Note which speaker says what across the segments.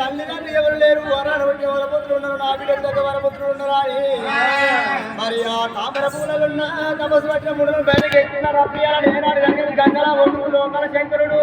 Speaker 1: తల్లిదండ్రులు ఎవరు లేరు? వరాలు బట్టి వరపుత్రులు ఉన్నారు. నా బిడ్డల దగ్గర వరపుత్రులు ఉన్నారా. మరి ఆ తామర పూలలున్న తపస్సు పట్టిన ముడులు బయటకు ఎక్కినారు. అప్పియాలని ఏనాడు జరిగింది. గంగల ఒడ్డు లోకల శంకరుడు.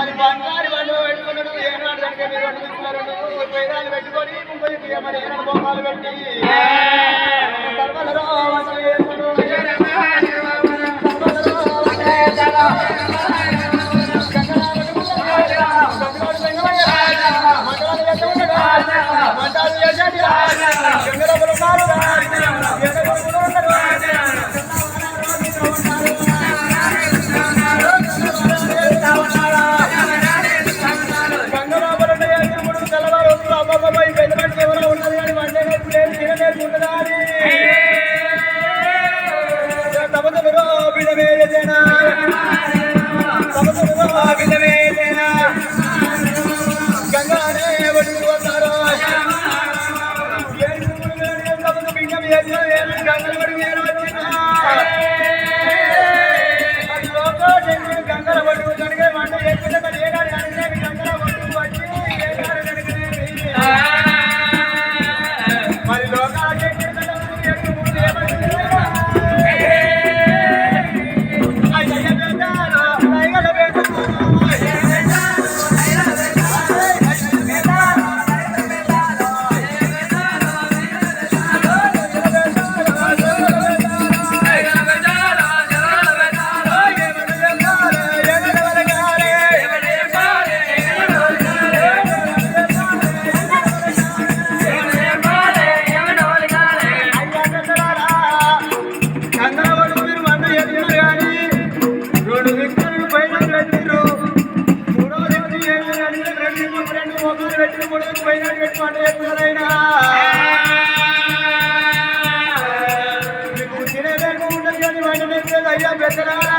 Speaker 1: అది బంగారు వాళ్ళు పెట్టుకున్నాడు. ఏనాడు జరిగే వేదాలు పెట్టుకొని ముప్పై మరి ఏనాడు బొమ్మలు పెట్టి. సర్వలరా వంటలు మరి వంట చేసేది అయ్యా పెద్దరారా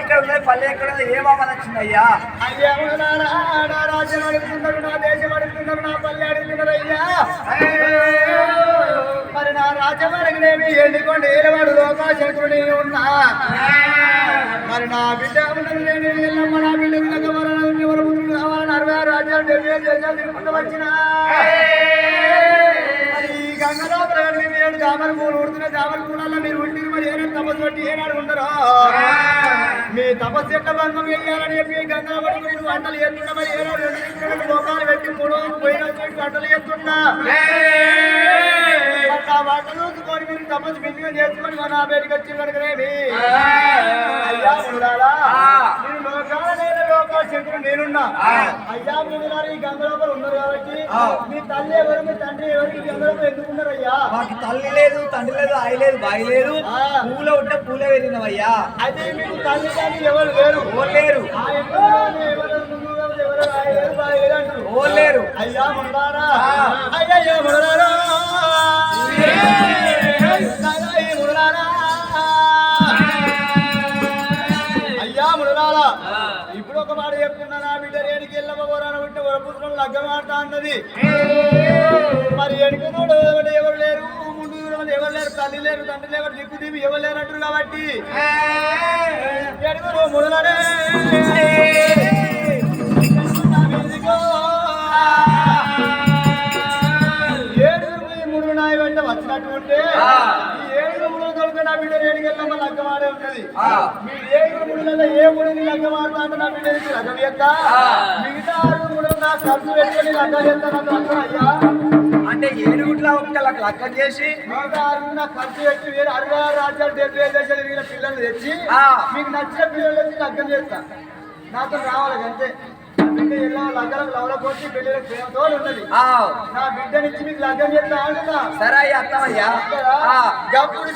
Speaker 1: ఎక్కడ ఉన్నది పల్లె ఎక్కడ ఉన్నది ఏ బాబా వచ్చిందయ్యా రాజ్యం అడుగుతున్నారు నా దేశం అడుగుతున్నారు నా పల్లె అడుగుతున్నారు అయ్యా మరి నా రాజ్యం అడగలేమి ఎండుకోండి ఏలవాడు లోకాశంకరుని ఉన్నా మరి నా బిడ్డ ఉన్నది నా బిడ్డ వరపుత్రులు కావాలని అరవై ఆరు రాజ్యాలు డెబ్బై ఐదు దేశాలు తిరుగుకుంటూ వచ్చిన. మరి గంగలో ప్రగతి ఏడు జామల పూలు ఉడుతున్న జామల పూలల్లో మీరు ఉంటిరు మరి ఏనాడు తపస్సు పట్టి ఏనాడు ఉండరు? మీ తపస్సు ఎట్ల భంగం వేయాలని చెప్పి గంగా పట్టుకు నేను వంటలు చేస్తున్నా మరి రెండు దిక్కులకు లోకాలు పెట్టి మూడు వందలు పోయిన వంటలు చేస్తున్నా మరి నా వంటలు చూసుకొని మీరు తపస్సు బిందుగా చేసుకొని మన బయటకు వచ్చి కనుకనేమి అయ్యా మునులారా, మీరు లోకాల అయ్యా మునులారా ఈ గంగలోపల ఉన్నారు కాబట్టి మీ తల్లి ఎవరు మీ తండ్రి ఎవరు ఈ గంగలోపల ఎందుకున్నారు అయ్యా
Speaker 2: మాకు తల్లి లేదు తండ్రి లేదు ఆయి లేదు బాయి లేదు.
Speaker 1: ఆ.
Speaker 2: పూల ఉంటే పూలే వెళ్ళినవయ్యా
Speaker 1: అది మీకు తల్లి తండ్రి ఎవరు లేరు?
Speaker 2: ఓ లేరు?
Speaker 1: ఆ ఇంట్లోనే ఎవరు ముందు ఒక మాట చెప్తున్నా నా బిడ్డ రేడికి వెళ్ళబోరాన ఉంటే వరపుత్రం లగ్గమాడతా అన్నది. మరి ఎడుకునోడు ఎవరు ఎవరు లేరు? ముందు ఎవరు ఎవరు లేరు? తల్లి లేరు తండ్రి లేరు దిక్కు దీవి ఎవరు లేరు అంటారు కాబట్టి. ఎడుగురు మునలనే ఏడుగురు ఈ నాయ వెంట వచ్చినట్టు ఉంటే ఏడుగురు నా బిడ్డ లగ్గమాడే ఉన్నది
Speaker 2: ఆ.
Speaker 1: మీ ఏడు ముళ్ళలో ఏ లగ్గమాడతా అంటే నా బిడ్డ లగ్గం చేస్తా. మిగతా ఆరు ముళ్ళు నా ఖర్చు పెట్టుకొని లగ్గం అయ్యా
Speaker 2: అంటే ఏడుగుట్ల లక్క చేసి
Speaker 1: మిగతా ఆరు నా ఖర్చు పెట్టి వేరే అరవై ఆరు రాజ్యాలు డెబ్బై ఐదు దేశాలు వీళ్ళ పిల్లలు తెచ్చి. మీకు నచ్చిన పిల్లలు లగ్గం చేస్తా నాతో రావాలి అంతే బిడ్డ ఎలా లగ్గలకు లవల కొట్టి పిల్లలకు ప్రేమతో ఉన్నది.
Speaker 2: ఆ,
Speaker 1: నా బిడ్డనిచ్చి మీకు లగ్గం చేస్తా అంటున్నా.
Speaker 2: సరే అయ్యా అత్తమయ్యా.
Speaker 1: గప్పుడు